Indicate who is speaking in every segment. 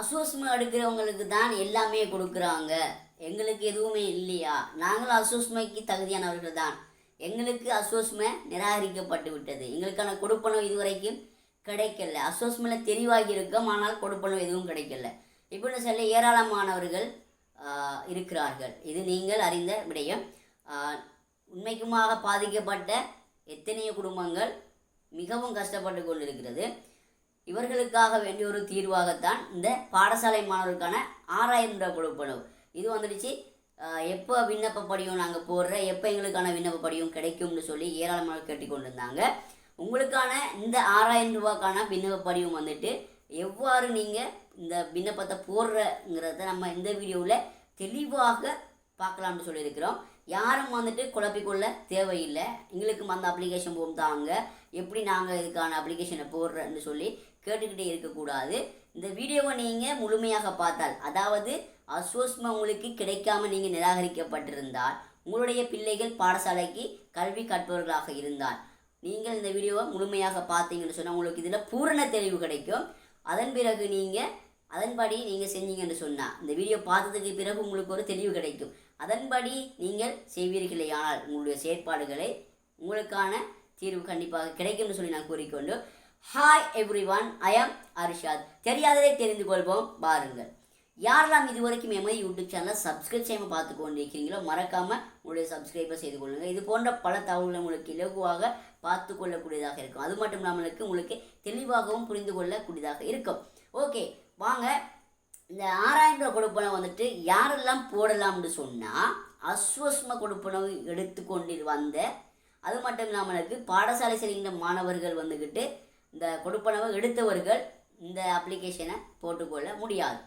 Speaker 1: அசோஸ்மெண்ட் எடுக்கிறவங்களுக்கு தான் எல்லாமே கொடுக்குறாங்க. எங்களுக்கு எதுவுமே இல்லையா? நாங்களும் அசோஸ்மைக்கு தகுதியானவர்கள் தான். எங்களுக்கு அசோஸ்மை நிராகரிக்கப்பட்டு விட்டது. எங்களுக்கான கொடுப்பணம் இதுவரைக்கும் கிடைக்கல. அசோஸ்மையில் தெளிவாகி இருக்கோம் ஆனால் கொடுப்பணம் எதுவும் கிடைக்கல. இப்படின்னு சொல்லி ஏராளமானவர்கள் இருக்கிறார்கள். இது நீங்கள் அறிந்த விடயம். உண்மைக்குமாக பாதிக்கப்பட்ட எத்தனையோ குடும்பங்கள் மிகவும் கஷ்டப்பட்டு கொண்டிருக்கிறது. இவர்களுக்காக வேண்டிய ஒரு தீர்வாகத்தான் இந்த பாடசாலை மாணவர்களுக்கான ஆறாயிரம் ரூபாய் கொடுப்பனவு இது வந்துடுச்சு. எப்போ விண்ணப்ப படியும் நாங்கள் போடுற எப்போ எங்களுக்கான விண்ணப்ப படியும் கிடைக்கும்னு சொல்லி ஏராளமாக கேட்டுக்கொண்டிருந்தாங்க. உங்களுக்கான இந்த ஆறாயிரம் ரூபாய்க்கான விண்ணப்ப படியும் வந்துட்டு எவ்வாறு நீங்கள் இந்த விண்ணப்பத்தை போடுறங்கிறத நம்ம இந்த வீடியோவில் தெளிவாக பார்க்கலாம்னு சொல்லியிருக்கிறோம். யாரும் வந்துட்டு குழப்பிக்கொள்ள தேவையில்லை. எங்களுக்கு அந்த அப்ளிகேஷன் போம் தாங்க எப்படி நாங்கள் இதுக்கான அப்ளிகேஷனை போடுறேன்னு சொல்லி கேட்டுக்கிட்டே இருக்கக்கூடாது. இந்த வீடியோவை நீங்கள் முழுமையாக பார்த்தால் அதாவது அஸ்வஸ்மா உங்களுக்கு கிடைக்காம நீங்கள் நிராகரிக்கப்பட்டிருந்தால் உங்களுடைய பிள்ளைகள் பாடசாலைக்கு கல்வி கற்பவர்களாக இருந்தால் நீங்கள் இந்த வீடியோவை முழுமையாக பார்த்தீங்கன்னு சொன்னால் உங்களுக்கு இதில் பூரண தெளிவு கிடைக்கும். அதன் பிறகு நீங்கள் அதன்படி நீங்கள் செஞ்சீங்கன்னு சொன்னால் இந்த வீடியோ பார்த்ததுக்கு பிறகு உங்களுக்கு ஒரு தெளிவு கிடைக்கும். அதன்படி நீங்கள் செய்வீர்களேயானால் உங்களுடைய செயற்பாடுகளை உங்களுக்கான தீர்வு கண்டிப்பாக கிடைக்கும்னு சொல்லி நான் கூறிக்கொண்டு ஹாய் எவ்ரி ஒன் ஐ ஆம் அரிஷாத் தெரியாததை தெரிந்து கொள்வோம் பாருங்கள். யாரெல்லாம் இதுவரைக்கும் எமது யூடியூப் சேனலை சப்ஸ்கிரைப் செய்யாமல் பார்த்து கொண்டிருக்கிறீங்களோ மறக்காமல் உங்களுடைய சப்ஸ்கிரைபை செய்து கொள்ளுங்கள் இது போன்ற பல தகவல்கள் உங்களுக்கு இலகுவாக பார்த்து கொள்ளக்கூடியதாக இருக்கும். அது மட்டும் இல்லாமலுக்கு உங்களுக்கு தெளிவாகவும் புரிந்து கொள்ளக்கூடியதாக இருக்கும். ஓகே வாங்க. இந்த ஆறாயிரம் ரூபாய் கொடுப்பனை வந்துட்டு யாரெல்லாம் போடலாம்னு சொன்னால் அஸ்வஸ்ம கொடுப்பனவு எடுத்துக்கொண்டு வந்த அது மட்டும் இல்லாமலுக்கு பாடசாலை செல்கின்ற மாணவர்கள் வந்துக்கிட்டு இந்த கொடுப்பனவை எடுத்தவர்கள் இந்த அப்ளிகேஷனை போட்டுக்கொள்ள முடியாது.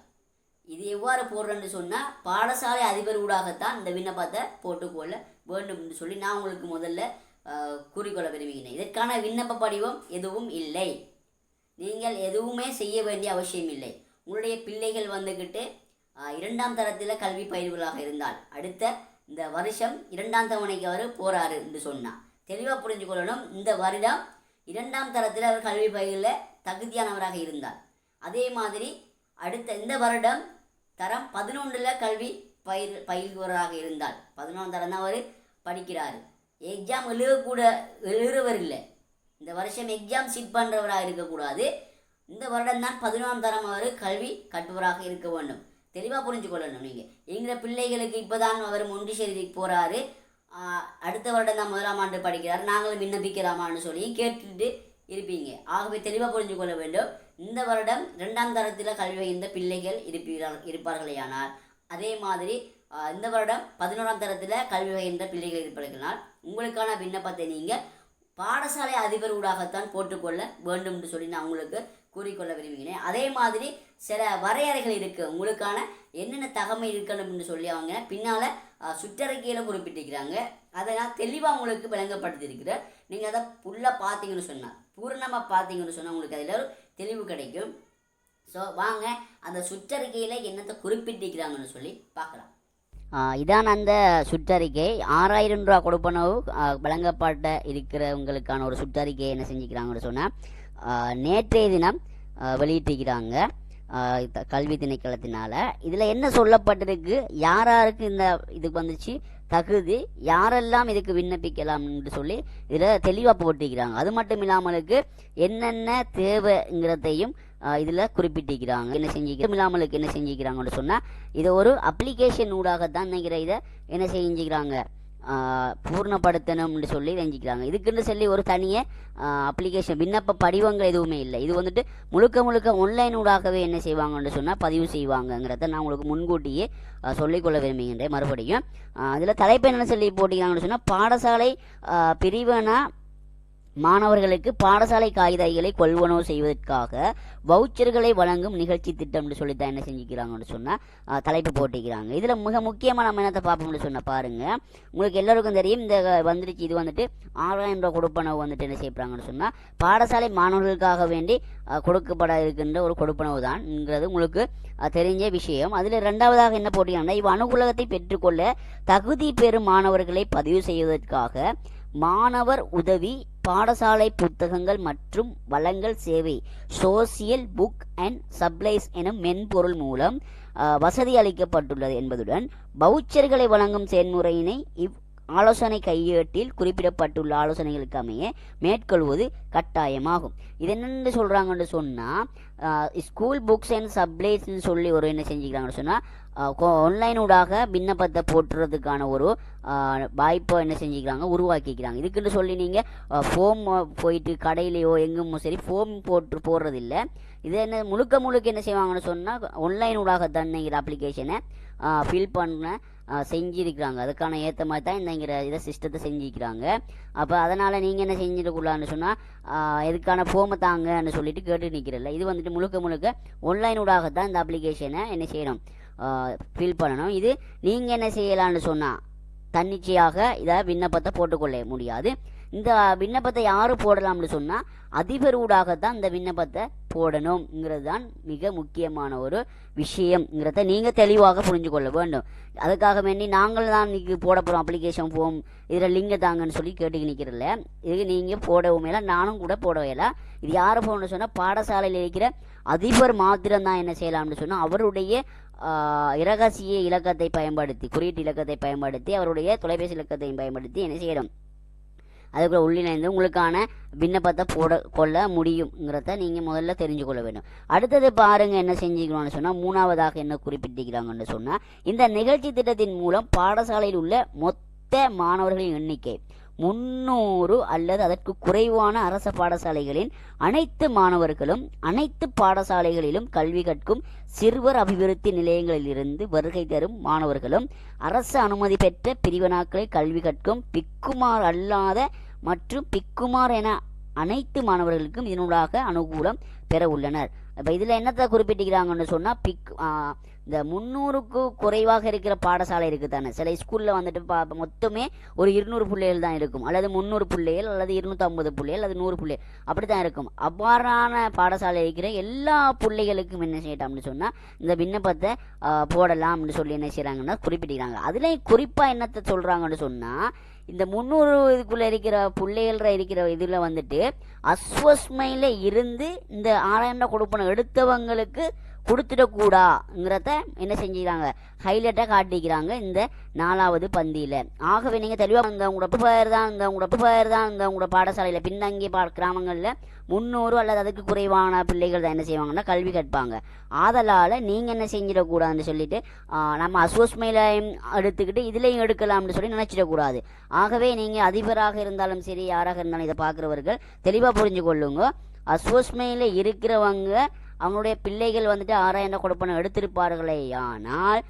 Speaker 1: இது எவ்வாறு போடுறேன்னு சொன்னால் பாடசாலை அதிபர் ஊடாகத்தான் இந்த விண்ணப்பத்தை போட்டுக்கொள்ள வேண்டும் என்று சொல்லி நான் உங்களுக்கு முதல்ல கூறிக்கொள்ள விரும்புகிறேன் இதற்கான விண்ணப்ப படிவம் எதுவும் இல்லை. நீங்கள் எதுவுமே செய்ய வேண்டிய அவசியம் இல்லை. உங்களுடைய பிள்ளைகள் வந்துக்கிட்டு இரண்டாம் தரத்தில் கல்வி பயிர்களாக இருந்தால் அடுத்த இந்த வருஷம் இரண்டாம் தவணைக்கு அவர் போகிறாரு என்று சொன்னால் தெளிவாக புரிஞ்சு கொள்ளணும் இந்த வருடம் இரண்டாம் தரத்தில் அவர் கல்வி பயிரில் தகுதியானவராக இருந்தார். அதே மாதிரி அடுத்த இந்த வருடம் தரம் பதினொன்றில் கல்வி பயிர் பயில்வராக இருந்தால் பதினொன்று தரம் தான் அவர் படிக்கிறார். எக்ஸாம் எழுதக்கூட எழுதுறவர் இல்லை இந்த வருஷம் எக்ஸாம் சிட் பண்ணுறவராக இருக்கக்கூடாது. இந்த வருடம் தான் பதினொன்றாம் தரம் அவர் கல்வி கற்பவராக இருக்க வேண்டும். தெளிவாக புரிஞ்சு கொள்ளணும் நீங்கள் எங்கள் பிள்ளைகளுக்கு இப்போ தான் அவர் மொண்டிசேரிக்கு போகிறாரு அடுத்த வருடம் தான் முதலாம் ஆண்டு படிக்கிறார். நாங்களும் விண்ணப்பிக்கலாமான்னு சொல்லி கேட்டுட்டு இருப்பீங்க. ஆகவே தெளிவாக புரிஞ்சு கொள்ள வேண்டும். இந்த வருடம் ரெண்டாம் தரத்தில் கல்வி பயின்ற பிள்ளைகள் இருப்பீர்கள் இருப்பார்களேயானால் அதே மாதிரி இந்த வருடம் பதினோராம் தரத்தில் கல்வி பயின்ற பிள்ளைகள் இருப்பார்களால் உங்களுக்கான விண்ணப்பத்தை நீங்கள் பாடசாலை அதிபர் ஊடாகத்தான் போட்டுக்கொள்ள வேண்டும் என்று சொல்லி நான் உங்களுக்கு கூறிக்கொள்ள விரும்புகிறேன். அதே மாதிரி சில வரையறைகள் இருக்குது உங்களுக்கான என்னென்ன தகமை இருக்கணும் என்று சொல்லி அவங்க பின்னால் சுற்றறிக்கையில் குறிப்பிட்டிருக்கிறாங்க. அதை நான் தெளிவாக உங்களுக்கு விளங்கப்படுத்தியிருக்கிற நீங்கள் அதை ஃபுல்லாக பார்த்தீங்கன்னு சொன்னால் பூரணமாக பார்த்தீங்கன்னு சொன்னால் உங்களுக்கு அதில் ஒரு தெளிவு கிடைக்கும். ஸோ வாங்க அந்த சுற்றறிக்கையில் என்னத்தை குறிப்பிட்டிருக்கிறாங்கன்னு சொல்லி பார்க்கலாம். இதான் அந்த சுற்றறிக்கை. ஆறாயிரம் ரூபா கொடுப்பனவு வழங்கப்பட்ட இருக்கிறவங்களுக்கான ஒரு சுற்றறிக்கை என்ன செஞ்சுக்கிறாங்கன்னு சொன்னால் நேற்றைய தினம் வெளியிட்டிருக்கிறாங்க கல்வி திணைக்களத்தினால. இதில் என்ன சொல்லப்பட்டிருக்கு? யார் யாருக்கு இந்த இதுக்கு வந்துச்சு? தகுதி யாரெல்லாம் இதுக்கு விண்ணப்பிக்கலாம்னு சொல்லி இதில் தெளிவாக போட்டிருக்கிறாங்க. அது மட்டும் இல்லாமலுக்கு என்னென்ன தேவைங்கிறதையும் இதில் குறிப்பிட்டிருக்கிறாங்க. என்ன செஞ்சுக்கிறோம் இல்லாமலுக்கு என்ன செஞ்சுக்கிறாங்கன்னு சொன்னால் இதை ஒரு அப்ளிகேஷன் ஊடாக தான் நினைக்கிற இதை என்ன செஞ்சுக்கிறாங்க பூர்ணப்படுத்தணும்னு சொல்லி செஞ்சுக்கிறாங்க இதுக்குன்னு சொல்லி ஒரு தனிய அப்ளிகேஷன் விண்ணப்ப படிவங்கள் எதுவுமே இல்லை. இது வந்துட்டு முழுக்க முழுக்க ஆன்லைன் ஊடாகவே என்ன செய்வாங்கன்னு சொன்னால் பதிவு செய்வாங்கங்கிறத நான் உங்களுக்கு முன்கூட்டியே சொல்லிக்கொள்ள விரும்புகின்றேன். மறுபடியும் அதில் தலைப்பு என்ன சொல்லி போட்டிக்கிறாங்கன்னு சொன்னால் பாடசாலை பிரிவனா மாணவர்களுக்கு பாடசாலை காகிதங்களை கொள்வனவு செய்வதற்காக வவுச்சர்களை வழங்கும் நிகழ்ச்சி திட்டம்னு சொல்லி தான் என்ன செஞ்சுக்கிறாங்கன்னு சொன்னால் தலைப்பு போட்டிக்கிறாங்க இதில் மிக முக்கியமாக நம்ம என்னத்தை பார்ப்போம்னு சொன்ன பாருங்கள் உங்களுக்கு எல்லாருக்கும் தெரியும் இந்த வந்துருச்சு இது வந்துட்டு ஆறாயிரம் ரூபாய் கொடுப்பனவு வந்துட்டு என்ன செய்யப்படுறாங்கன்னு சொன்னால் பாடசாலை மாணவர்களுக்காக வேண்டி கொடுக்கப்பட இருக்கின்ற ஒரு கொடுப்பனவு தான்ங்கிறது உங்களுக்கு தெரிஞ்ச விஷயம். அதில் ரெண்டாவதாக என்ன போட்டிங்கன்னா இவ் அனுகூலகத்தை பெற்றுக்கொள்ள தகுதி பெறும் மாணவர்களை பதிவு செய்வதற்காக மாணவர் உதவி பாடசாலை புத்தகங்கள் மற்றும் வளங்கள் சேவை சோசியல் புக் அண்ட் சப்ளைஸ் எனும் மென்பொருள் மூலம் வசதி அளிக்கப்பட்டுள்ளது என்பதுடன் பவுச்சர்களை வழங்கும் செயல்முறையினை இவ் ஆலோசனை கையேட்டில் குறிப்பிடப்பட்டுள்ள ஆலோசனைகளுக்கு அமைய மேற்கொள்வது கட்டாயமாகும். இது என்னென்னு சொல்கிறாங்கன்னு சொன்னால் ஸ்கூல் புக்ஸ் அண்ட் சப்ளைஸ்ன்னு சொல்லி ஒரு என்ன செஞ்சுக்கிறாங்கன்னு சொன்னால் ஆன்லைன் ஊடாக விண்ணப்பத்தை போட்டுறதுக்கான ஒரு வாய்ப்பை என்ன செஞ்சுக்கிறாங்க? உருவாக்கிக்கிறாங்க. இதுக்குன்னு சொல்லி நீங்கள் ஃபோம் போயிட்டு கடையிலையோ எங்கேயும் சரி ஃபோம் போட்டு போடுறதில்ல. இது என்ன முழுக்க முழுக்க என்ன செய்வாங்கன்னு சொன்னால் ஆன்லைன் ஊடாக தன்னைங்கிற அப்ளிகேஷனை ஃபில் பண்ண செஞ்சுருக்கிறாங்க செஞ்சிருக்கிறாங்க. அதுக்கான ஏற்ற மாதிரி தான் இந்தங்கிற இதை சிஸ்டத்தை செஞ்சுக்கிறாங்க. அப்போ அதனால் நீங்கள் என்ன செஞ்சிடக்கூடாதுன்னு சொன்னால் இதுக்கான ஃபோமை தாங்கன்னு சொல்லிட்டு கேட்டு நிற்கிறல்ல இது வந்துட்டு முழுக்க முழுக்க ஆன்லைன் ஊடாக தான் இந்த அப்ளிகேஷனை என்ன செய்யணும்? ஃபில் பண்ணணும். இது நீங்கள் என்ன செய்யலான்னு சொன்னால் தன்னிச்சையாக இதை விண்ணப்பத்தை போட்டுக்கொள்ள முடியாது. இந்த விண்ணப்பத்தை யார் போடலாம்னு சொன்னால் அதிபர் ஊடாகத்தான் இந்த விண்ணப்பத்தை போடணுங்கிறது தான் மிக முக்கியமான ஒரு விஷயங்கிறத நீங்கள் தெளிவாக புரிஞ்சு கொள்ள வேண்டும். அதுக்காக வேண்டி நாங்கள் தான் இன்றைக்கி போட போகிறோம் அப்ளிகேஷன் ஃபோம் இதில் லிங்கை தாங்கன்னு சொல்லி கேட்டு நிற்கிறதில்ல இது நீங்கள் போடவும் இல்லை நானும் கூட போடவே இல்லை இது யாரை போகணும்னு சொன்னால் பாடசாலையில் இருக்கிற அதிபர் மாத்திரம் தான் என்ன செய்யலாம்னு சொன்னால் அவருடைய இரகசிய இலக்கத்தை பயன்படுத்தி குறியீட்டு இலக்கத்தை பயன்படுத்தி அவருடைய தொலைபேசி இலக்கத்தையும் பயன்படுத்தி என்ன செய்யணும்? அதுக்குள்ள உள்ளிணைந்து உங்களுக்கான விண்ணப்பத்தை போட கொள்ள முடியுங்கிறத நீங்கள் முதல்ல தெரிஞ்சு கொள்ள வேண்டும். அடுத்தது பாருங்க என்ன செஞ்சுக்கணும்னு சொன்னால் மூணாவதாக என்ன குறிப்பிட்டிருக்கிறாங்கன்னு சொன்னால் இந்த நிகழ்ச்சி திட்டத்தின் மூலம் பாடசாலையில் உள்ள மொத்த மாணவர்களின் எண்ணிக்கை முன்னூறு அல்லது அதற்கு குறைவான அரச பாடசாலைகளின் அனைத்து மாணவர்களும் அனைத்து பாடசாலைகளிலும் கல்வி கற்கும் சிறுவர் அபிவிருத்தி நிலையங்களிலிருந்து வருகை தரும் மாணவர்களும் அரசு அனுமதி பெற்ற பிரிவினாக்களை கல்வி கற்கும் பிக்குமார் அல்லாத மற்றும் பிக்குமார் என அனைத்து மாணவர்களுக்கும் இதனூடாக அனுகூலம் பெற உள்ளனர். இப்போ இதில் என்னத்தை குறிப்பிட்டிருக்கிறாங்கன்னு சொன்னால் பிக் இந்த முந்நூறுக்கு குறைவாக இருக்கிற பாடசாலை இருக்குது தானே சில ஸ்கூலில் வந்துட்டு பா மொத்தமே ஒரு இருநூறு பிள்ளைகள் தான் இருக்கும். அல்லது முந்நூறு பிள்ளைகள் அல்லது இருநூற்றம்பது பிள்ளைகள் அல்லது நூறு பிள்ளைகள். அப்படி தான் இருக்கும். அவ்வாறான பாடசாலை இருக்கிற எல்லா பிள்ளைகளுக்கும் என்ன செய்யட்டோம்னு சொன்னால் இந்த விண்ணப்பத்தை போடலாம் போடலாம்னு சொல்லி என்ன செய்கிறாங்கன்னா குறிப்பிட்டிருக்கிறாங்க அதில் குறிப்பாக என்னத்தை சொல்கிறாங்கன்னு சொன்னால் இந்த முந்நூறு இதுக்குள்ளே இருக்கிற பிள்ளைகள இருக்கிற இதில் வந்துட்டு அஸ்வஸ்மையில் இருந்து இந்த ஆறாயிரம் கொடுப்பனை எடுத்தவங்களுக்கு கொடுத்துடக்கூடாங்கிறத என்ன செஞ்சுக்கிறாங்க? ஹைலைட்டாக காட்டிக்கிறாங்க இந்த நாலாவது பந்தியில். ஆகவே நீங்கள் தெளிவாக இந்த உங்களோட பேர் தான் இந்த உங்களோட பேர் தான் இந்த உங்களோட பாடசாலையில். பின்தங்கி பா கிராமங்களில் முந்நூறு அல்லது அதுக்கு குறைவான பிள்ளைகள் தான் என்ன செய்வாங்கன்னா கல்வி கற்பாங்க. ஆதலால் நீங்கள் என்ன செஞ்சிடக்கூடாதுன்னு சொல்லிட்டு நம்ம அசோஸ்மையிலையும் எடுத்துக்கிட்டு இதுலேயும் எடுக்கலாம்னு சொல்லி நினச்சிடக்கூடாது. ஆகவே நீங்கள் அதிபராக இருந்தாலும் சரி யாராக இருந்தாலும் இதை பார்க்குறவர்கள் தெளிவாக புரிஞ்சு கொள்ளுங்க அசோஸ்மையில் இருக்கிறவங்க அவங்களுடைய பிள்ளைகள் வந்துட்டு ஆறாயிரம் கொடுப்பனை எடுத்திருப்பார்களே. ஆனால்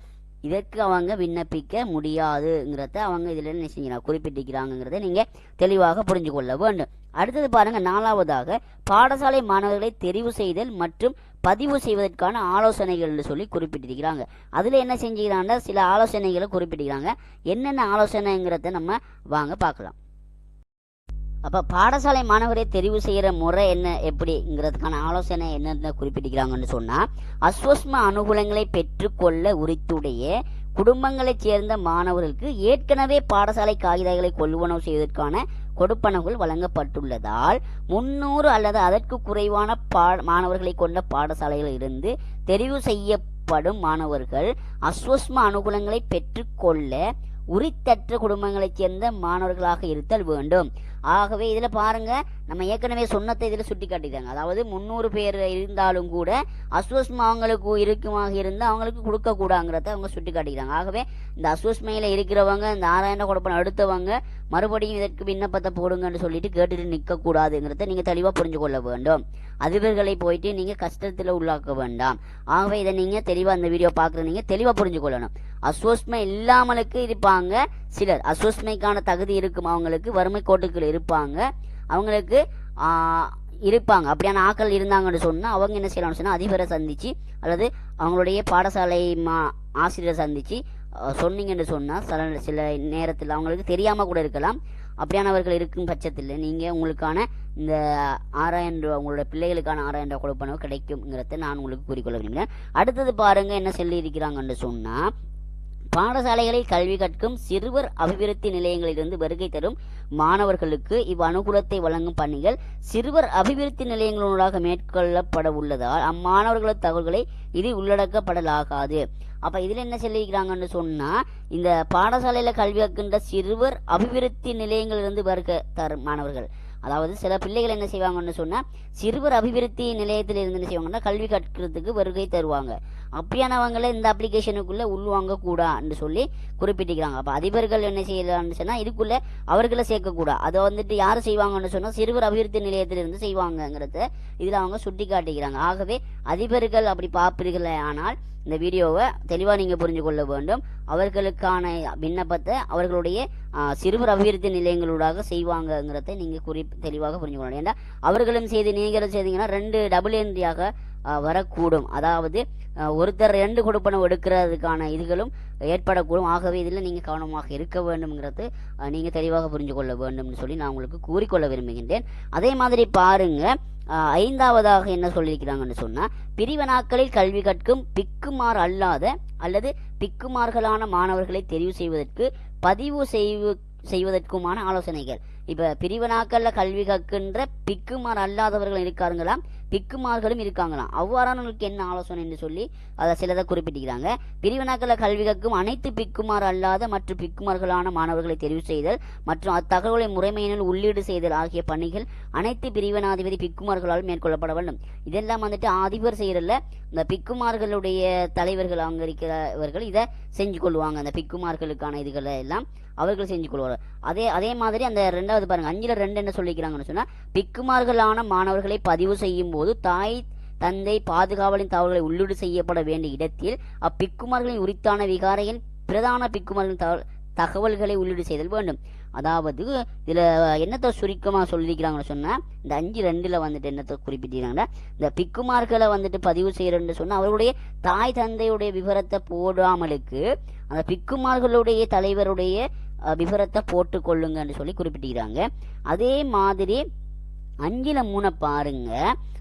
Speaker 1: இதற்கு அவங்க விண்ணப்பிக்க முடியாதுங்கிறத அவங்க இதில் என்ன செஞ்சுக்கிறாங்க குறிப்பிட்டிருக்கிறாங்கிறத நீங்கள் தெளிவாக புரிஞ்சு கொள்ள வேண்டும். அடுத்தது பாருங்க நாலாவதாக பாடசாலை மாணவர்களை தெரிவு செய்தல் மற்றும் பதிவு செய்வதற்கான ஆலோசனைகள்னு சொல்லி குறிப்பிட்டிருக்கிறாங்க. அதில் என்ன செஞ்சுக்கிறாங்கன்னா சில ஆலோசனைகளை குறிப்பிட்டிருக்கிறாங்க. என்னென்ன ஆலோசனைங்கிறத நம்ம வாங்க பார்க்கலாம். அப்போ பாடசாலை மாணவரை தெரிவு செய்கிற முறை என்ன எப்படிங்கிறதுக்கான ஆலோசனை என்னென்ன குறிப்பிட்டிருக்கிறாங்கன்னு சொன்னால் அஸ்வஸ்ம அனுகூலங்களை பெற்றுக்கொள்ள உரித்துடைய குடும்பங்களைச் சேர்ந்த மாணவர்களுக்கு ஏற்கனவே பாடசாலை காகிதங்களை கொள்வனவு செய்வதற்கான கொடுப்பனவுகள் வழங்கப்பட்டுள்ளதால் முன்னூறு அல்லது அதற்கு குறைவான பா மாணவர்களை கொண்ட பாடசாலையில் இருந்து தெரிவு செய்யப்படும் மாணவர்கள் அஸ்வஸ்ம அனுகூலங்களை பெற்றுக்கொள்ள உரித்தற்ற குடும்பங்களைச் சேர்ந்த மாணவர்களாக இருத்தல் வேண்டும். ஆகவே இதில் பாருங்கள் நம்ம ஏற்கனவே சொன்னத்தை இதில் சுட்டி காட்டிட்டாங்க அதாவது முந்நூறு பேர் இருந்தாலும் கூட அஸ்வஸ்மா அவங்களுக்கு இருக்குமாக இருந்தால் அவங்களுக்கு கொடுக்கக்கூடாங்கிறத அவங்க சுட்டி காட்டிக்கிறாங்க ஆகவே இந்த அஸ்வஸ்மையில் இருக்கிறவங்க இந்த ஆராயண குழப்பம் அடுத்தவங்க மறுபடியும் இதற்கு விண்ணப்பத்தை போடுங்கன்னு சொல்லிட்டு கேட்டுட்டு நிற்கக்கூடாதுங்கிறத நீங்கள் தெளிவாக புரிஞ்சு கொள்ள வேண்டும். அதிபர்களை போயிட்டு நீங்கள் கஷ்டத்தில் உள்ளாக்க வேண்டாம். ஆகவே இதை நீங்கள் தெளிவாக அந்த வீடியோ பார்க்குற நீங்கள் தெளிவாக புரிஞ்சு கொள்ளணும். அஸ்வஸ்மை இல்லாமலுக்கு இருப்பாங்க சிலர். அஸ்வஸ்மைக்கான தகுதி இருக்கும் அவங்களுக்கு வறுமை கோட்டுக்குள் இருப்பாங்க. அவங்களுக்கு இருப்பாங்க. அப்படியான ஆட்கள் இருந்தாங்கன்னு சொன்னால் அவங்க என்ன செய்யலாம்னு சொன்னால் அதிபரை சந்தித்து அல்லது அவங்களுடைய பாடசாலை மா ஆசிரியரை சந்தித்து சொன்னீங்கன்னு சொன்னால் சில சில நேரத்தில் அவங்களுக்கு தெரியாமல் கூட இருக்கலாம். அப்படியானவர்கள் இருக்கும் பட்சத்தில் நீங்கள் உங்களுக்கான இந்த ஆறாயிரம் ரூபா உங்களோட பிள்ளைகளுக்கான ஆறாயிரம் ரூபா கொடுப்பனவு கிடைக்குங்கிறத நான் உங்களுக்கு கூறிக்கொள்ள விரும்புகிறேன். அடுத்தது பாருங்கள் என்ன சொல்லி இருக்கிறாங்கன்னு சொன்னால் பாடசாலைகளில் கல்வி கற்கும் சிறுவர் அபிவிருத்தி நிலையங்களிலிருந்து வருகை தரும் மாணவர்களுக்கு இவ் அனுகூலத்தை வழங்கும் பணிகள் சிறுவர் அபிவிருத்தி நிலையங்களூடாக மேற்கொள்ளப்பட உள்ளதால் அம்மாணவர்களது தகவல்களை இது உள்ளடக்கப்படலாகாது. அப்ப இதுல என்ன சொல்லியிருக்கிறாங்கன்னு சொன்னா இந்த பாடசாலையில கல்வி கற்கின்ற சிறுவர் அபிவிருத்தி நிலையங்களிலிருந்து வருக தரும் மாணவர்கள். அதாவது சில பிள்ளைகள் என்ன செய்வாங்கன்னு சொன்னா சிறுவர் அபிவிருத்தி நிலையத்தில் இருந்து என்ன செய்வாங்கன்னா கல்வி கற்கிறதுக்கு வருகை தருவாங்க. அப்படியானவங்களை இந்த அப்ளிகேஷனுக்குள்ளே உள்வாங்க கூடான்னு சொல்லி குறிப்பிட்டிருக்கிறாங்க. அப்போ அதிபர்கள் என்ன செய்யலாம்னு சொன்னால் இதுக்குள்ளே அவர்களை சேர்க்கக்கூடாது அதை வந்துட்டு யார் செய்வாங்கன்னு சொன்னால் சிறுவர் அபிவிருத்தி நிலையத்திலிருந்து செய்வாங்கங்கிறத இதில் அவங்க சுட்டி காட்டிக்கிறாங்க ஆகவே அதிபர்கள் அப்படி பார்ப்பீர்களே ஆனால் இந்த வீடியோவை தெளிவாக நீங்கள் புரிஞ்சு கொள்ள வேண்டும். அவர்களுக்கான விண்ணப்பத்தை அவர்களுடைய சிறுவர் அபிவிருத்தி நிலையங்களூடாக செய்வாங்கங்கிறத நீங்கள் குறி தெளிவாக புரிஞ்சு கொள்ளணும். ஏன்னா அவர்களும் செய்து நீங்களும் செய்தீங்கன்னா ரெண்டு டபுள் என்ட்ரியாக வரக்கூடும். அதாவது ஒருத்தர் ரெண்டு கொடுப்பனம் எடுக்கிறதுக்கான இதுகளும் ஏற்படக்கூடும். ஆகவே இதில் நீங்கள் கவனமாக இருக்க வேண்டும்ங்கிறது நீங்கள் தெளிவாக புரிஞ்சு கொள்ள வேண்டும்னு சொல்லி நான் உங்களுக்கு கூறிக்கொள்ள விரும்புகின்றேன். அதே மாதிரி பாருங்க ஐந்தாவதாக என்ன சொல்லியிருக்கிறாங்கன்னு சொன்னால் பிரிவனாக்களில் கல்வி கற்கும் பிக்குமார் அல்லாத அல்லது பிக்குமார்களான மாணவர்களை தெரிவு செய்வதற்கு பதிவு செய்வு செய்வதற்குமான ஆலோசனைகள். இப்போ பிரிவினாக்களில் கல்வி கற்கின்ற பிக்குமார் அல்லாதவர்கள் இருக்காருங்களாம் பிக்குமார்களும் இருக்காங்களாம். அவ்வாறானவர்களுக்கு என்ன ஆலோசனை என்று சொல்லி அதை சிலதை குறிப்பிட்டிருக்கிறாங்க. பிரிவினாக்கள கல்வி கற்கும் அனைத்து பிக்குமார் அல்லாத மற்றும் பிக்குமார்களான மாணவர்களை தெரிவு செய்தல் மற்றும் அத்தகவலை முறைமையினுள் உள்ளீடு செய்தல் ஆகிய பணிகள் அனைத்து பிரிவினாதிபதி பிக்குமார்களால் மேற்கொள்ளப்பட வேண்டும். இதெல்லாம் வந்துட்டு அதிபர் செய்யறதுல இந்த பிக்குமார்களுடைய தலைவர்கள் அவங்க இருக்கிறவர்கள் இதை செஞ்சு கொள்வாங்க அந்த பிக்குமார்களுக்கான இதுகளை எல்லாம் அவர்கள் செஞ்சு கொள்வார்கள். அதே அதே மாதிரி அந்த ரெண்டாவது பாருங்க அஞ்சுல ரெண்டு என்ன சொல்லிக்கிறாங்கன்னு சொன்னா பிக்குமார்களான மாணவர்களை பதிவு செய்யும் போது தாய் தந்தை பாதுகாவலின் தகவல்களை உள்ளீடு செய்யப்பட வேண்டிய இடத்தில் அப்பிக்குமார்களின் உரித்தான விகாரையின் பிரதான பிக்குமார்களின் தகவல் தகவல்களை உள்ளீடு செய்தல் வேண்டும். அதாவது இதில் என்னத்தை சுருக்கமாக சொல்லிக்கிறாங்கன்னு சொன்னால் இந்த அஞ்சு ரெண்டில் வந்துட்டு என்னத்தை குறிப்பிட்டிருக்காங்கன்னா இந்த பிக்குமார்களை வந்துட்டு பதிவு செய்கிறேன்னு சொன்னால் அவருடைய தாய் தந்தையுடைய விவரத்தை போடாமலுக்கு அந்த பிக்குமார்களுடைய தலைவருடைய விவரத்தை போட்டு கொள்ளுங்கன்னு சொல்லி குறிப்பிட்டிருக்கிறாங்க அதே மாதிரி அஞ்சில் மூணை பாருங்க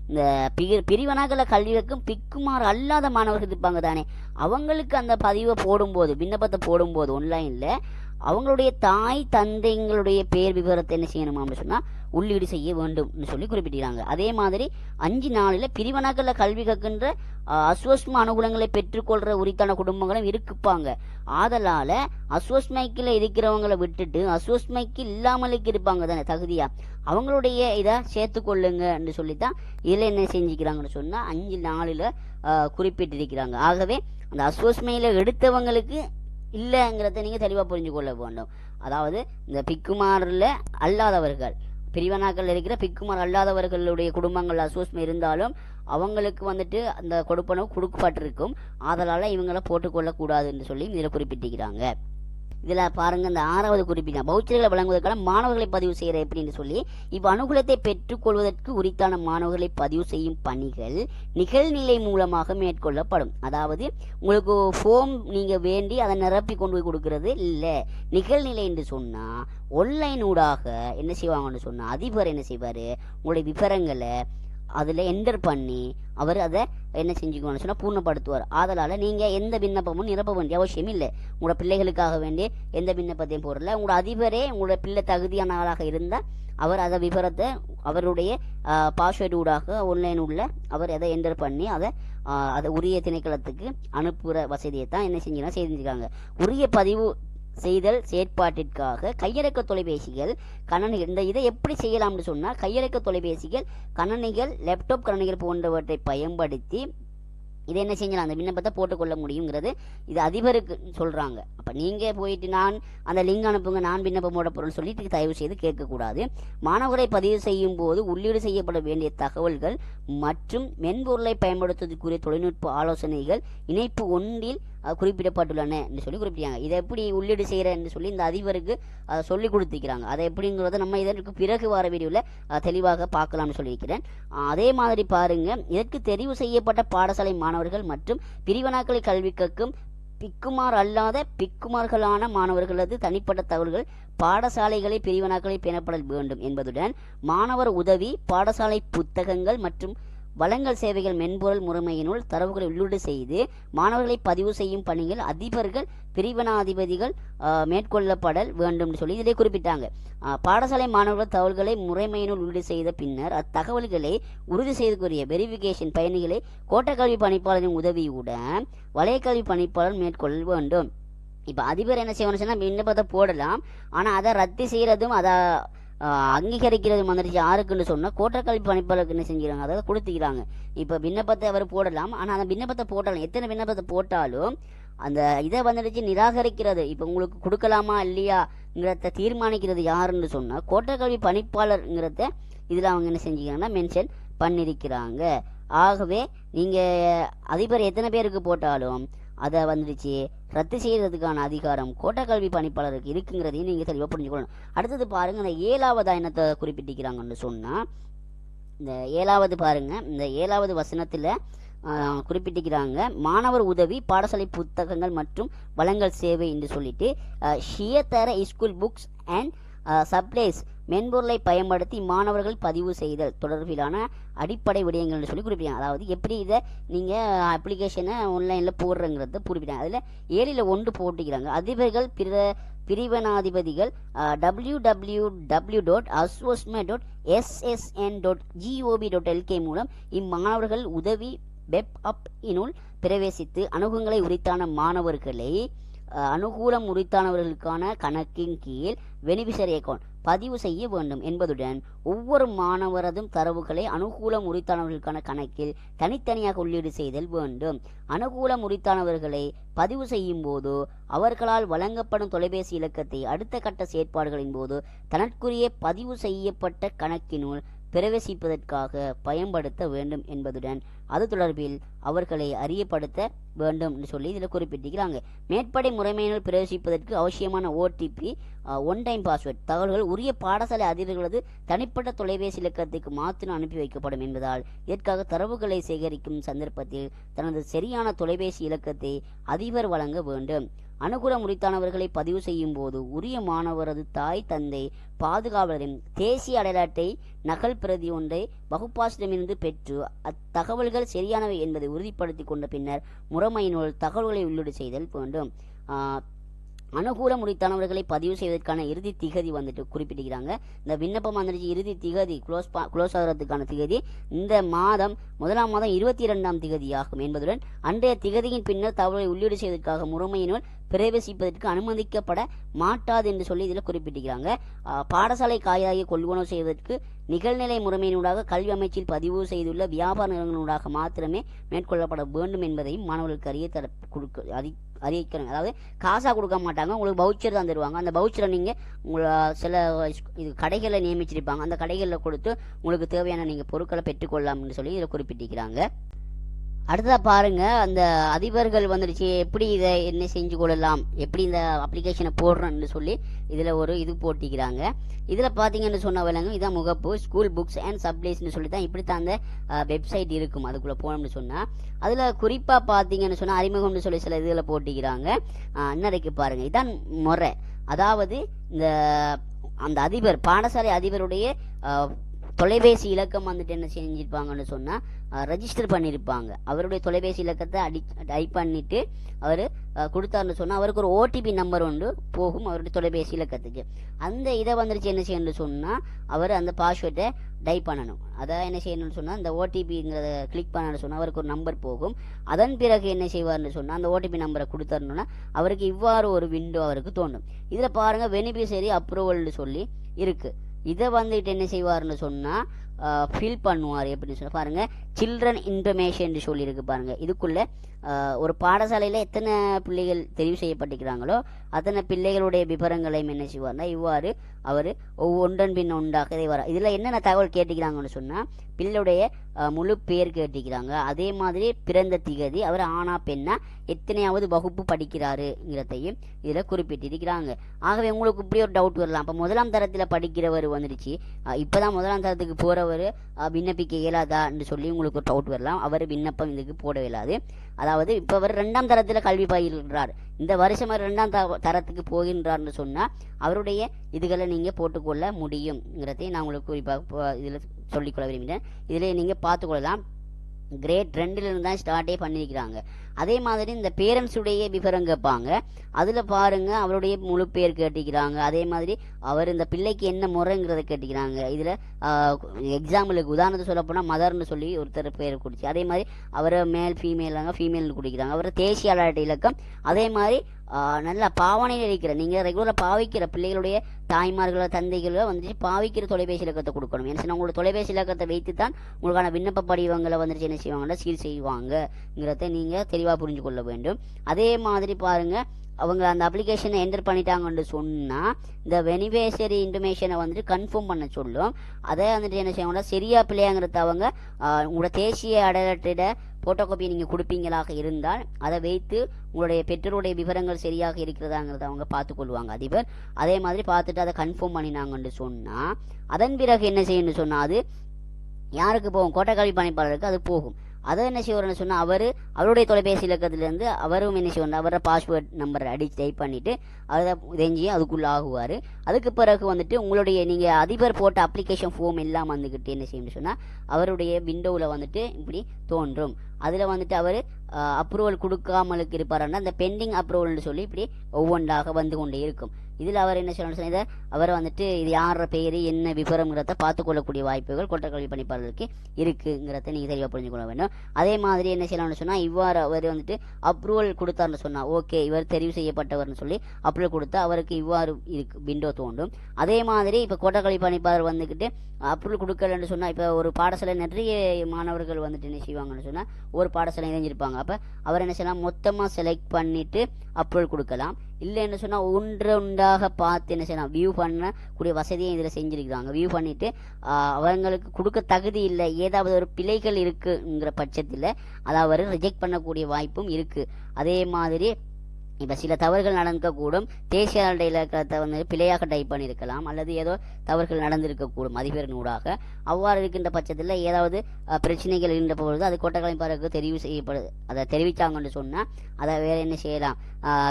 Speaker 1: இந்த பிரி பிரிவனாக்களை கல்வி வைக்கும் பிக்குமார் அல்லாத மாணவர்கள் இருப்பாங்க தானே அவங்களுக்கு அந்த பதிவை போடும்போது விண்ணப்பத்தை போடும்போது ஆன்லைனில் அவங்களுடைய தாய் தந்தைங்களுடைய பேர் விவரத்தை என்ன செய்யணும் அப்படின்னு சொன்னா உள்ளீடு செய்ய வேண்டும்னு சொல்லி குறிப்பிட்டிருக்காங்க. அதே மாதிரி அஞ்சு நாளில் பிரிவனாக்களில் கல்வி கற்கின்ற அஸ்வஸ்ம அனுகூலங்களை பெற்றுக்கொள்ற உரித்தான குடும்பங்களும் இருக்குப்பாங்க. ஆதலால அஸ்வஸ்மைக்கில் இருக்கிறவங்களை விட்டுட்டு அஸ்வஸ்மைக்கு இல்லாமலுக்கு இருப்பாங்க தானே தகுதியா? அவங்களுடைய இதை சேர்த்துக்கொள்ளுங்கன்னு சொல்லி சொல்லித்தான் இதில் என்ன செஞ்சுக்கிறாங்கன்னு சொன்னால் அஞ்சு நாளில் குறிப்பிட்டிருக்கிறாங்க. ஆகவே அந்த அஸ்வஸ்மையில் எடுத்தவங்களுக்கு இல்லைங்கிறத நீங்கள் தெளிவாக புரிஞ்சு கொள்ள வேண்டும். அதாவது இந்த பிக்குமாரில் அல்லாதவர்கள் பிரிவனாக்கள் இருக்கிற பிக்குமார் அல்லாதவர்களுடைய குடும்பங்கள் அசோஸ்மை இருந்தாலும் அவங்களுக்கு வந்துட்டு அந்த கொடுப்பனவு கொடுக்கப்பட்டிருக்கும். அதனால் இவங்களை போட்டுக்கொள்ளக்கூடாதுன்னு சொல்லி இதில் குறிப்பிட்டிருக்கிறாங்க. இதில் பாருங்க இந்த ஆறாவது குறிப்பிட்ட பௌச்சர்களை வழங்குவதற்கான மாணவர்களை பதிவு செய்கிற எப்படின்னு சொல்லி இவ் அனுகூலத்தை பெற்றுக்கொள்வதற்கு உரித்தான மாணவர்களை பதிவு செய்யும் பணிகள் நிகழ்நிலை மூலமாக மேற்கொள்ளப்படும். அதாவது உங்களுக்கு ஃபோம் நீங்கள் வேண்டி அதை நிரப்பி கொண்டு போய் கொடுக்கறது இல்லை. நிகழ்நிலை என்று சொன்னால் ஒன்லைன் ஊடாக என்ன செய்வாங்கன்னு சொன்னால் அதிபர் என்ன செய்வார்? உங்களுடைய விவரங்களை அதில் என்டர் பண்ணி அவர் அதை என்ன செஞ்சுக்கணும்னு சொன்னால் பூர்ணப்படுத்துவார். ஆதலால் நீங்கள் எந்த விண்ணப்பமும் நிரப்ப வேண்டிய அவசியம் இல்லை. உங்களோட பிள்ளைகளுக்காக வேண்டிய எந்த விண்ணப்பத்தையும் போடல. உங்களோட அதிபரே உங்களோட பிள்ளை தகுதியான ஆளாக இருந்தால் அவர் அதை விவரத்தை அவருடைய பாஸ்வேர்டு ஊடாக ஆன்லைன் உள்ள அவர் அதை என்டர் பண்ணி அதை அதை உரிய திணைக்களத்துக்கு அனுப்புகிற வசதியை தான் என்ன செஞ்சுனா செஞ்சுருக்காங்க உரிய பதிவு செய்தல் செயற்பாட்டிற்காக கையடக்க தொலைபேசிகள் கணனிகள் இந்த இதை எப்படி செய்யலாம்னு சொன்னால் கையடக்க தொலைபேசிகள் கணனிகள் லேப்டாப் கணனிகள் போன்றவற்றை பயன்படுத்தி இதை என்ன செஞ்சலாம்? அந்த விண்ணப்பத்தை போட்டுக்கொள்ள முடியுங்கிறது இது அதிபருக்கு சொல்கிறாங்க அப்போ நீங்கள் போயிட்டு நான் அந்த லிங்க் அனுப்புங்க நான் விண்ணப்பம் போட சொல்லிட்டு தயவு செய்து கேட்கக்கூடாது. மாணவரை பதிவு செய்யும் போது உள்ளீடு செய்யப்பட வேண்டிய தகவல்கள் மற்றும் மென்பொருளை பயன்படுத்துவதற்குரிய தொழில்நுட்ப ஆலோசனைகள் இணைப்பு ஒன்றில் அஹ், குறிப்பிடப்பட்டுள்ளன என்று சொல்லி குறிப்பிட்டாங்க இதை எப்படி உள்ளீடு செய்கிறேன்னு சொல்லி இந்த அதிபருக்கு அதை சொல்லி கொடுத்துக்கிறாங்க அதை எப்படிங்கிறத நம்ம இதற்கு பிறகு வர வீடியோவில் தெளிவாக பார்க்கலாம்னு சொல்லியிருக்கிறேன். அதே மாதிரி பாருங்க இதற்கு தெரிவு செய்யப்பட்ட பாடசாலை மாணவர்கள் மற்றும் பிரிவினாக்களை கல்வி கற்கும் பிக்குமார் அல்லாத பிக்குமார்களான மாணவர்களது தனிப்பட்ட தகவல்கள் பாடசாலைகளை பிரிவினாக்களை பேணப்பட வேண்டும் என்பதுடன் மாணவர் உதவி பாடசாலை புத்தகங்கள் மற்றும் வழங்கல் சேவைகள் மென்பொருள் முறைமையினுள் தரவுகளை உள்ளீடு செய்து மாணவர்களை பதிவு செய்யும் பணிகள் அதிபர்கள் பிரிவனாதிபதிகள் மேற்கொள்ளப்படல் வேண்டும் சொல்லி இதிலே குறிப்பிட்டாங்க. பாடசாலை மாணவர்கள் தகவல்களை முறைமையினுள் உள்ளீடு செய்த பின்னர் அத்தகவல்களை உறுதி செய்துக்குரிய வெரிஃபிகேஷன் பயணிகளை கோட்டக்கல்வி பணிப்பாளரின் உதவியுடன் வலயக்கல்வி பணிப்பாளர் மேற்கொள்ள வேண்டும். இப்போ அதிபர் என்ன செய்யணும்னு சொன்னால் விண்ணப்பத்தை போடலாம். ஆனால் அதை ரத்து செய்கிறதும் அதை அங்கீகரிக்கிறது மந்திரிச்சு வந்துடுச்சு யாருக்குன்னு சொன்னால் கோட்டக்கல்வி பணிப்பாளருக்கு என்ன செஞ்சுக்கிறாங்க அதாவது கொடுத்துக்கிறாங்க. இப்போ விண்ணப்பத்தை அவர் போடலாம். ஆனால் அந்த விண்ணப்பத்தை போட்டாலும் எத்தனை விண்ணப்பத்தை போட்டாலும் அந்த இதை வந்துடுச்சு நிராகரிக்கிறது. இப்போ உங்களுக்கு கொடுக்கலாமா இல்லையாங்கிறத தீர்மானிக்கிறது யாருன்னு சொன்னால் கோட்டக்கல்வி பணிப்பாளருங்கிறத இதில் அவங்க என்ன செஞ்சுக்கிறாங்கன்னா மென்ஷன் பண்ணியிருக்கிறாங்க ஆகவே நீங்கள் அதிபர் எத்தனை பேருக்கு போட்டாலும் அதை வந்துடுச்சு ரத்து செய்கிறதுக்கான அதிகாரம் கோட்டக்கல்வி பணிப்பாளருக்கு இருக்குங்கிறதையும் நீங்கள் தெளிவாக புரிஞ்சுக்கணும். அடுத்தது பாருங்கள் இந்த ஏழாவது இனத்தை குறிப்பிட்டிருக்கிறாங்கன்னு சொன்னால் இந்த ஏழாவது பாருங்கள் இந்த ஏழாவது வசனத்தில் குறிப்பிட்டிருக்கிறாங்க மாணவர் உதவி பாடசாலை புத்தகங்கள் மற்றும் வளங்கள் சேவை என்று சொல்லிட்டு ஷியத்தர ஸ்கூல் புக்ஸ் அண்ட் சப்ளைஸ் மென்பொருளை பயன்படுத்தி மாணவர்கள் பதிவு செய்தல் தொடர்பிலான அடிப்படை விடயங்கள்னு சொல்லி குறிப்பிட்டாங்க. அதாவது எப்படி இதை நீங்கள் அப்ளிகேஷனை ஆன்லைனில் போடுறங்கிறத குறிப்பிட்டாங்க. அதில் ஏழில் ஒன்று போட்டுக்கிறாங்க அதிபர்கள் பிற பிரிவனாதிபதிகள் W W W dot அஸ்வோஸ்மே dot SSN dot GOP dot LK மூலம் இம்மாணவர்கள் உதவி வெப் அப் இனுள் பிரவேசித்து அணுகுங்களை உரித்தான மாணவர்களை அனுகூலம் உரித்தானவர்களுக்கான கணக்கின் கீழ் பெனிஃபிஷரி அக்கௌண்ட் பதிவு செய்ய வேண்டும் என்பதுடன் ஒவ்வொரு மாணவரதும் தரவுகளை அனுகூலம் உரித்தானவர்களுக்கான கணக்கில் தனித்தனியாக உள்ளீடு செய்தல் வேண்டும். அனுகூலம் உரித்தானவர்களை பதிவு செய்யும் போது அவர்களால் வழங்கப்படும் தொலைபேசி இலக்கத்தை அடுத்த கட்ட செயற்பாடுகளின் போது தனக்குரிய பதிவு செய்யப்பட்ட கணக்கினுள் பிரவேசிப்பதற்காக பயன்படுத்த வேண்டும் என்பதுடன் அது தொடர்பில் அவர்களை அறியப்படுத்த வேண்டும் என்று சொல்லி இதில் குறிப்பிட்டிருக்கிறாங்க. மேற்படை முறைமையினர் பிரவேசிப்பதற்கு அவசியமான ஓடிபி ஒன் டைம் பாஸ்வேர்ட் தகவல்கள் உரிய பாடசாலை அதிபர்களது தனிப்பட்ட தொலைபேசி இலக்கத்துக்கு மாத்திரம் அனுப்பி வைக்கப்படும் என்பதால் இதற்காக தரவுகளை சேகரிக்கும் சந்தர்ப்பத்தில் தனது சரியான தொலைபேசி இலக்கத்தை அதிபர் வழங்க வேண்டும். அனுகூல முறித்தானவர்களை பதிவு செய்யும் போது உரிய மாணவரது தாய் தந்தை பாதுகாவலரின் தேசிய அடையாட்டை நகல் பிரதி ஒன்றை வகுப்பாசிரியமிருந்து பெற்று அத்தகவல்கள் சரியானவை என்பதை உறுதிப்படுத்திக் கொண்ட பின்னர் முறைமையினுள் தகவல்களை உள்ளீடு செய்தல் வேண்டும். அனுகூல முடித்தானவர்களை பதிவு செய்வதற்கான இறுதி திகதி வந்துட்டு குறிப்பிட்டிருக்கிறாங்க. இந்த விண்ணப்பம் வந்துடுச்சு இறுதி திகதி க்ளோஸ் க்ளோஸ் ஆகிறதுக்கான திகதி. இந்த மாதம் முதலாம் மாதம் இருபத்தி இரண்டாம் திகதி ஆகும் என்பதுடன் அன்றைய திகதியின் பின்னர் தகவலை உள்ளீடு செய்வதற்காக முறைமையினுள் பிரவேசிப்பதற்கு அனுமதிக்கப்பட மாட்டாது என்று சொல்லி இதில் குறிப்பிட்டிருக்கிறாங்க. பாடசாலை காய்கறி கொள்வனவு செய்வதற்கு நிகழ்நிலை முறைமையினூடாக கல்வி அமைச்சில் பதிவு செய்துள்ள வியாபார நிறுவனங்களூடாக மாத்திரமே மேற்கொள்ளப்பட வேண்டும் என்பதையும் மாணவர்களுக்கு அறிய தர கொடுக்க அறி அறிவிக்கிறாங்க. அதாவது காசாக கொடுக்க மாட்டாங்க உங்களுக்கு பவுச்சர் தான் தருவாங்க. அந்த பவுச்சரை நீங்கள் உங்களை சில இது கடைகளை நியமிச்சிருப்பாங்க. அந்த கடைகளில் கொடுத்து உங்களுக்கு தேவையான நீங்கள் பொருட்களை பெற்றுக்கொள்ளலாம்னு சொல்லி இதில் குறிப்பிட்டிருக்கிறாங்க. அடுத்ததா பாருங்க அந்த அதிபர்கள் வந்துடுச்சு. எப்படி இதை என்ன செஞ்சு கொள்ளலாம்? எப்படி இந்த அப்ளிகேஷனை போடுறோன்னு சொல்லி இதில் ஒரு இது போட்டிக்கிறாங்க இதில் பார்த்தீங்கன்னு சொன்ன விலங்கு இதான் முகப்பு. ஸ்கூல் புக்ஸ் அண்ட் சப்ளைஸ்னு சொல்லி தான் இப்படி தான் அந்த வெப்சைட் இருக்கும். அதுக்குள்ளே போனோம்னு சொன்னால் அதில் குறிப்பாக பார்த்தீங்கன்னு சொன்னால் அறிமுகம்னு சொல்லி சில இதில் போட்டிக்கிறாங்க இன்னைக்கு பாருங்கள் இதான் முறை. அதாவது இந்த அந்த அதிபர் பாடசாலை அதிபருடைய தொலைபேசி இலக்கம் வந்துட்டு என்ன செஞ்சிருப்பாங்கன்னு சொன்னால் ரெஜிஸ்டர் பண்ணியிருப்பாங்க அவருடைய தொலைபேசி இலக்கத்தை அடி டைப் பண்ணிவிட்டு அவர் கொடுத்தாருன்னு சொன்னால் அவருக்கு ஒரு ஓடிபி நம்பர் ஒன்று போகும் அவருடைய தொலைபேசி இலக்கத்துக்கு. அந்த இதை வந்துருச்சு என்ன செய்யணும்னு சொன்னால் அவர் அந்த பாஸ்வேர்டை டைப் பண்ணணும். அதை என்ன செய்யணும்னு சொன்னால் அந்த ஓடிபிங்கிறத கிளிக் பண்ணணும்னு சொன்னால் அவருக்கு ஒரு நம்பர் போகும். அதன் பிறகு என்ன செய்வார்னு சொன்னால் அந்த ஓடிபி நம்பரை கொடுத்தாருன்னா அவருக்கு இவ்வாறு ஒரு விண்டோ அவருக்கு தோணும் இதில் பாருங்கள் பெனிஃபிஷரி அப்ரூவல்னு சொல்லி இருக்குது இதை வந்துட்டு என்ன செய்வார்னு சொன்னால் ஃபில் பண்ணுவார் எப்படின்னு சொன்னால் பாருங்கள் சில்ட்ரன் இன்ஃபர்மேஷன் சொல்லியிருக்கு பாருங்கள் இதுக்குள்ளே ஒரு பாடசாலையில் எத்தனை பிள்ளைகள் தெரிவு செய்யப்பட்டிருக்கிறாங்களோ அத்தனை பிள்ளைகளுடைய விவரங்களையும் என்ன செய்வார்னா இவ்வாறு அவர் ஒவ்வொன்றன் பின் ஒன்றாக இதை வர இதில் என்னென்ன தகவல் கேட்டுக்கிறாங்கன்னு சொன்னால் பிள்ளையுடைய முழு பேர் கேட்டுக்கிறாங்க அதே மாதிரி பிறந்த திகதி அவர் ஆனா பெண்ணா எத்தனையாவது வகுப்பு படிக்கிறாருங்கிறதையும் இதில் குறிப்பிட்டிருக்கிறாங்க. ஆகவே உங்களுக்கு இப்படி ஒரு டவுட் வரலாம். அப்போ முதலாம் தரத்தில் படிக்கிறவர் வந்துடுச்சு இப்போ தான் முதலாம் தரத்துக்கு போகிறவர் விண்ணப்பிக்க இயலாதான்னு சொல்லி உங்களுக்கு ஒரு டவுட் வரலாம். அவர் விண்ணப்பம் இதுக்கு போட இயலாது அதாவது இப்போ அவர் ரெண்டாம் தரத்தில் கல்வி பயில்கிறார் இந்த வருஷம் அவர் ரெண்டாம் த தரத்துக்கு போகின்றார்னு சொன்னால் அவருடைய இதுகளை நீங்கள் போட்டுக்கொள்ள முடியுங்கிறதை நான் உங்களுக்கு குறிப்பாக இதில் சொல்லிக்கொள்ள விரும்புகிறேன். இதில் நீங்கள் பார்த்துக்கொள்ளலாம். கிரேட் ரெண்டுலேருந்து தான் ஸ்டார்ட்டே பண்ணியிருக்கிறாங்க. அதே மாதிரி இந்த பேரண்ட்ஸுடைய விவரம் கேட்பாங்க. அதில் பாருங்கள் அவருடைய முழு பேர் கேட்டிக்கிறாங்க அதே மாதிரி அவர் இந்த பிள்ளைக்கு என்ன முறைங்கிறத கேட்டிக்கிறாங்க இதில் எக்ஸாம்பிளுக்கு உதாரணத்தை சொல்லப்போனால் மதர்னு சொல்லி ஒருத்தர் பேர் குடிச்சு. அதே மாதிரி அவரை மேல் ஃபீமேலாங்க ஃபீமேல்னு குடிக்கிறாங்க. அவரை தேசிய அலாட்டு இலக்கம். அதே மாதிரி நல்ல பாவனையில் இருக்கிற நீங்கள் ரெகுலராக பாவிக்கிற பிள்ளைகளுடைய தாய்மார்களோ தந்தைகளோ வந்துட்டு பாவிக்கிற தொலைபேசி இலக்கத்தை கொடுக்கணும். ஏன்னா உங்களோட தொலைபேசி இலக்கத்தை வைத்து தான் உங்களுக்கான விண்ணப்ப படிவங்களை வந்துட்டு என்ன செய்வாங்கன்னா சீல் செய்வாங்கங்கிறத நீங்கள் தெளிவாக புரிஞ்சு கொள்ள வேண்டும். அதே மாதிரி பாருங்கள் அவங்க அந்த அப்ளிகேஷனை என்டர் பண்ணிட்டாங்கன்னு சொன்னால் இந்த வெனிவேசரி இன்ஃபர்மேஷனை வந்துட்டு கன்ஃபார்ம் பண்ண சொல்லும். அதை வந்துட்டு என்ன செய்வாங்கன்னா சரியா பிள்ளையாங்கிறத அவங்க உங்களோட தேசிய அடையாளத்திட ஃபோட்டோ காப்பி நீங்கள் கொடுப்பீங்களாக இருந்தால் அதை வைத்து உங்களுடைய பெற்றோருடைய விவரங்கள் சரியாக இருக்கிறதாங்கிறத அவங்க பார்த்துக்கொள்வாங்க அதிபர் அதே மாதிரி பார்த்துட்டு அதை கன்ஃபார்ம் பண்ணினாங்கன்னு சொன்னால் அதன் பிறகு என்ன செய்யணும்னு சொன்னால் அது யாருக்கு போகும்? கோட்டக்கல்வி பணிப்பாளருக்கு அது போகும். அதை என்ன செய்வார்னு சொன்னால் அவர் அவருடைய தொலைபேசி இலக்கத்துலேருந்து அவரும் என்ன செய்வார் அவரோட பாஸ்வேர்ட் நம்பரை அடிச்சு டைப் பண்ணிவிட்டு அதை தெரிஞ்சு அதுக்குள்ளே ஆகுவார் அதுக்கு பிறகு வந்துட்டு உங்களுடைய நீங்கள் அதிபர் போட்ட அப்ளிகேஷன் ஃபார்ம் எல்லாம் வந்துக்கிட்டு என்ன செய்யணும்னு சொன்னால் அவருடைய விண்டோவில் வந்துட்டு இப்படி தோன்றும். அதில் வந்துட்டு அவர் அப்ரூவல் கொடுக்காமலுக்கு இருப்பாருன்னா அந்த பெண்டிங் அப்ரூவல்னு சொல்லி இப்படி ஒவ்வொன்றாக வந்து கொண்டே இருக்கும். இதில் அவர் என்ன சொல்லணும் சொன்னா, இதை அவர் வந்துட்டு இது யார பேர் என்ன விவரங்கிறத பார்த்துக்கொள்ளக்கூடிய வாய்ப்புகள் குற்றக்கல்வி பணிப்பாளருக்கு இருக்குங்கிறத நீங்கள் தெளிவாக புரிஞ்சுக்கொள்ள வேண்டும். அதே மாதிரி என்ன செய்யலாம்னு சொன்னால் இவ்வாறு அவர் வந்துட்டு அப்ரூவல் கொடுத்தாருன்னு சொன்னால் ஓகே இவர் தெரிவு செய்யப்பட்டவர்னு சொல்லி அப்ரூவல் கொடுத்தா அவருக்கு இவ்வாறு இருக்கு விண்டோ தோண்டும். அதே மாதிரி இப்போ குற்றக்கல்வி பணிப்பாளர் வந்துக்கிட்டு அப்ரூவல் கொடுக்கலன்னு சொன்னால் இப்போ ஒரு பாடசாலை நிறைய மாணவர்கள் வந்துட்டு என்ன செய்வாங்கன்னு சொன்னால் ஒரு பாடசாலை இணைஞ்சிருப்பாங்க. அப்போ அவர் என்ன செய்யலாம் மொத்தமாக செலக்ட் பண்ணிவிட்டு அப்ரூவல் கொடுக்கலாம். இல்லைன்னு சொன்னால் ஒன்று ஒன்றாக பார்த்து என்ன செய்யலாம் வியூ பண்ணக்கூடிய வசதியை இதில் செஞ்சுருக்குறாங்க. வியூ பண்ணிவிட்டு அவங்களுக்கு கொடுக்க தகுதி இல்லை ஏதாவது ஒரு பிழைகள் இருக்குங்கிற பட்சத்தில் அதை அவர் ரிஜெக்ட் பண்ணக்கூடிய வாய்ப்பும் இருக்குது அதே மாதிரி இப்போ சில தவறுகள் நடக்கக்கூடும். தேசிய அண்டை இலக்கத்தை வந்து பிழையாக டைப் பண்ணியிருக்கலாம். அல்லது ஏதோ தவறுகள் நடந்திருக்கக்கூடும் அதிபரின் ஊடாக. அவ்வாறு இருக்கின்ற பட்சத்தில் ஏதாவது பிரச்சனைகள் இருந்த பொழுது அது கோட்டக்கலைப்பாருக்கு தெரிவு செய்யப்படுது அதை தெரிவித்தாங்கன்னு சொன்னால் அதை வேறு என்ன செய்யலாம்?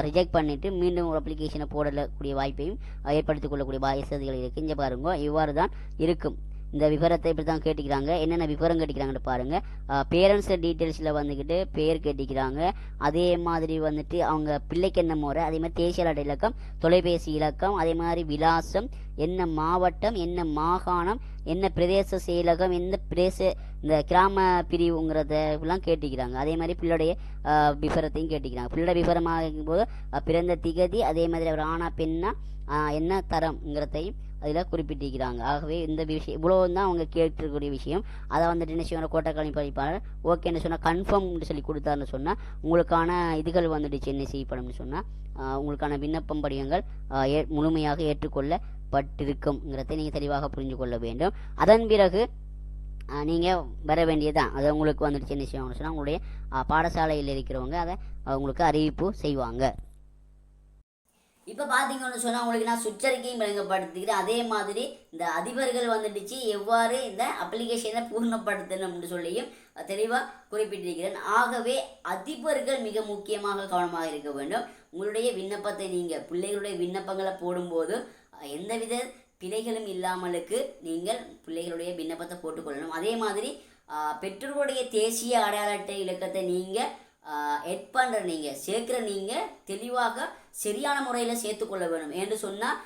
Speaker 1: ரிஜெக்ட் பண்ணிவிட்டு மீண்டும் ஒரு அப்ளிகேஷனை போடக்கூடிய வாய்ப்பையும் ஏற்படுத்திக் கொள்ளக்கூடிய வசதிகள் இருக்குது இங்கே பாருங்க இவ்வாறு தான் இருக்கும். இந்த விவரத்தை இப்படி தான் கேட்டுக்கிறாங்க. என்னென்ன விவரம் கேட்டுக்கிறாங்கன்னு பாருங்கள் பேரண்ட்ஸ் டீட்டெயில்ஸில் வந்துக்கிட்டு பேர் கேட்டுக்கிறாங்க. அதே மாதிரி வந்துட்டு அவங்க பிள்ளைக்கு என்ன முறை? அதே மாதிரி தேசிய அடை இலக்கம் தொலைபேசி இலக்கம் அதே மாதிரி விலாசம் என்ன மாவட்டம் என்ன மாகாணம் என்ன பிரதேச செயலகம் எந்த பிரதேச இந்த கிராம பிரிவுங்கிறத எல்லாம் கேட்டுக்கிறாங்க. அதே மாதிரி பிள்ளைடைய விவரத்தையும் கேட்டுக்கிறாங்க. பிள்ளை விவரமாகும் போது பிறந்த திகதி அதே மாதிரி அவர் ஆனா பெண்ணா என்ன தரம்ங்கிறதையும் அதில் குறிப்பிட்டிருக்கிறாங்க. ஆகவே இந்த விஷயம் இவ்வளோ தான் அவங்க கேட்கக்கூடிய விஷயம். அதை வந்துட்டு என்ன செய்வாங்க? கோட்டக்காலி படிப்பாளர் ஓகேன்னு சொன்னால் கன்ஃபார்ம்னு சொல்லி கொடுத்தாருன்னு சொன்னால் உங்களுக்கான இதுகள் வந்துடுச்சு என்ன செய்யப்படும்னு சொன்னால் உங்களுக்கான விண்ணப்பம் படிவங்கள் ஏ முழுமையாக ஏற்றுக்கொள்ளப்பட்டிருக்குங்கிறதை நீங்கள் தெளிவாக புரிஞ்சு கொள்ள வேண்டும். அதன் பிறகு நீங்கள் வர வேண்டியதுதான். அது உங்களுக்கு வந்துடுச்சு என்ன செய்வாங்கன்னு சொன்னால் உங்களுடைய பாடசாலையில் இருக்கிறவங்க அதை அவங்களுக்கு உங்களுக்கு அறிவிப்பு செய்வாங்க. இப்போ பார்த்தீங்கன்னு சொன்னால் உங்களுக்கு நான் சுற்றறிக்கையும் விளங்கப்படுத்துகிறேன். அதே மாதிரி இந்த அதிபர்கள் வந்துடுச்சு எவ்வாறு இந்த அப்ளிகேஷனை பூர்ணப்படுத்தணும்னு சொல்லியும் தெளிவாக குறிப்பிட்டிருக்கிறேன். ஆகவே அதிபர்கள் மிக முக்கியமாக கவனமாக இருக்க வேண்டும். உங்களுடைய விண்ணப்பத்தை நீங்கள் பிள்ளைகளுடைய விண்ணப்பங்களை போடும்போது எந்தவித பிழைகளும் இல்லாமலுக்கு நீங்கள் பிள்ளைகளுடைய விண்ணப்பத்தை போட்டுக்கொள்ளணும். அதே மாதிரி பெற்றோருடைய தேசிய அடையாள அட்டை இலக்கத்தை நீங்கள் எட் பண்ணுற நீங்கள் சேர்க்குற நீங்கள் தெளிவாக சரியான முறையில் சேர்த்துக்கொள்ள வேண்டும். என்று சொன்னால்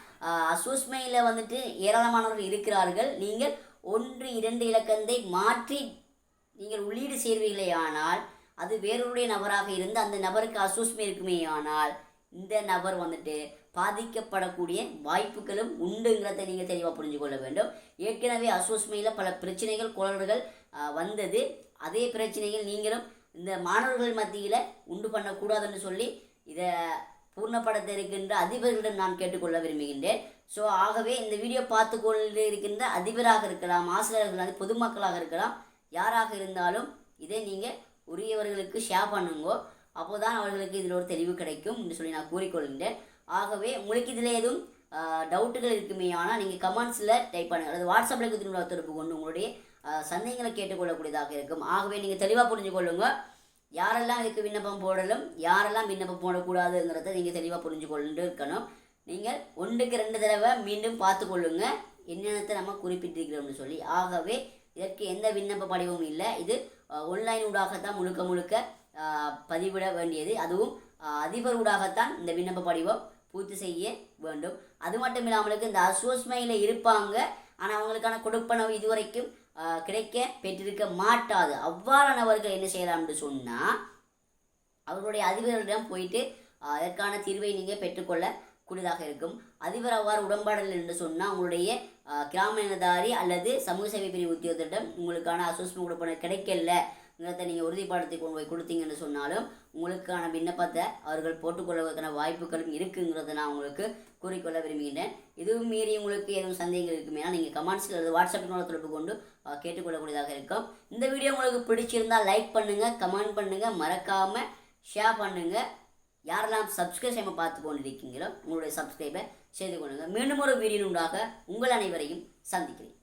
Speaker 1: அசூஸ்மையில் வந்துட்டு ஏராளமானவர்கள் இருக்கிறார்கள். நீங்கள் ஒன்று இரண்டு இலக்கத்தை மாற்றி நீங்கள் உள்ளீடு செய்வீர்களே ஆனால் அது வேறொருடைய நபராக இருந்து அந்த நபருக்கு அசூஸ்மை இருக்குமே ஆனால் இந்த நபர் வந்துட்டு பாதிக்கப்படக்கூடிய வாய்ப்புகளும் உண்டுங்கிறத நீங்கள் தெளிவாக புரிஞ்சு கொள்ள வேண்டும். ஏற்கனவே அசூஸ்மையில் பல பிரச்சனைகள் குரல்கள் வந்தது. அதே பிரச்சனைகள் நீங்களும் இந்த மாணவர்கள் மத்தியில் உண்டு பண்ணக்கூடாதுன்னு சொல்லி இதை பூர்ணப்படுத்த இருக்கின்ற அதிபர்களிடம் நான் கேட்டுக்கொள்ள விரும்புகின்றேன். ஸோ ஆகவே இந்த வீடியோ பார்த்து கொண்டு இருக்கின்ற அதிபராக இருக்கலாம் ஆசிரியர்களாக அது பொதுமக்களாக இருக்கலாம் யாராக இருந்தாலும் இதை நீங்கள் உரியவர்களுக்கு ஷேர் பண்ணுங்க. அப்போ தான் அவர்களுக்கு இதில் ஒரு தெளிவு கிடைக்கும் என்று சொல்லி நான் கூறிக்கொள்கின்றேன். ஆகவே உங்களுக்கு இதில் எதுவும் டவுட்டுகள் இருக்குமே ஆனால் நீங்கள் கமெண்ட்ஸில் டைப் பண்ணுங்கள் அல்லது வாட்ஸ்அப்பில் திரும்ப தொடர்பு கொண்டு உங்களுடைய சந்தேகங்களை கேட்டுக்கொள்ளக்கூடியதாக இருக்கும். ஆகவே நீங்கள் தெளிவாக புரிஞ்சு கொள்ளுங்கள் யாரெல்லாம் இதுக்கு விண்ணப்பம் போடலும் யாரெல்லாம் விண்ணப்பம் போடக்கூடாதுங்கிறத நீங்கள் தெளிவாக புரிஞ்சு கொண்டு இருக்கணும். நீங்கள் ஒன்றுக்கு ரெண்டு தடவை மீண்டும் பார்த்து கொள்ளுங்க. என்னென்னத்தை நம்ம குறிப்பிட்டிருக்கிறோம்னு சொல்லி. ஆகவே இதற்கு எந்த விண்ணப்ப படிவமும் இல்லை. இது ஒன்லைன் ஊடாகத்தான் முழுக்க முழுக்க பதிவிட வேண்டியது. அதுவும் அதிபர் ஊடாகத்தான் இந்த விண்ணப்ப படிவம் பூர்த்தி செய்ய வேண்டும். அது மட்டும் இல்லாமலுக்கு இந்த அசோஸ்மையில் இருப்பாங்க. ஆனால் அவங்களுக்கான கொடுப்பனவு இதுவரைக்கும் கிடைக்க பெற்றிருக்க மாட்டாது. அவ்வாறானவர்கள் என்ன செய்யலாம்னு சொன்னால் அவர்களுடைய அதிபரிடம் போயிட்டு அதற்கான தீர்வை நீங்கள் பெற்றுக்கொள்ள கூடியதாக இருக்கும். அதிபர் அவ்வாறு உடன்பாடல் என்று சொன்னால் உங்களுடைய கிராம நிலதாரி அல்லது சமூக சேவை பிரிவு உத்தியோகத்திடம் உங்களுக்கான அசோஸ்மெண்ட் கிடைக்கல. நிலத்தை நீங்கள் உறுதிப்படுத்தி கொண்டு போய் கொடுத்தீங்கன்னு சொன்னாலும் உங்களுக்கான விண்ணப்பத்தை அவர்கள் போட்டுக்கொள்வதற்கான வாய்ப்புகளும் இருக்குங்கிறத நான் உங்களுக்கு கூறிக்கொள்ள விரும்புகின்றேன். இதுவும் மீறி உங்களுக்கு எதுவும் சந்தேகங்கள் இருக்குமேனா நீங்கள் கமெண்ட்ஸில் அல்லது வாட்ஸ்அப் தொடர்பு கொண்டு கேட்டுக்கொள்ளக்கூடியதாக இருக்கும். இந்த வீடியோ உங்களுக்கு பிடிச்சிருந்தால் லைக் பண்ணுங்கள் கமெண்ட் பண்ணுங்கள் மறக்காமல் ஷேர் பண்ணுங்கள் யாரெல்லாம் சப்ஸ்கிரைப் செய்யாமல் பார்த்து கொண்டிருக்கீங்களோ உங்களுடைய சப்ஸ்கிரைபை செய்து கொள்ளுங்கள் மீண்டும் ஒரு வீடியோ உண்டாக உங்கள் அனைவரையும் சந்திக்கிறேன்.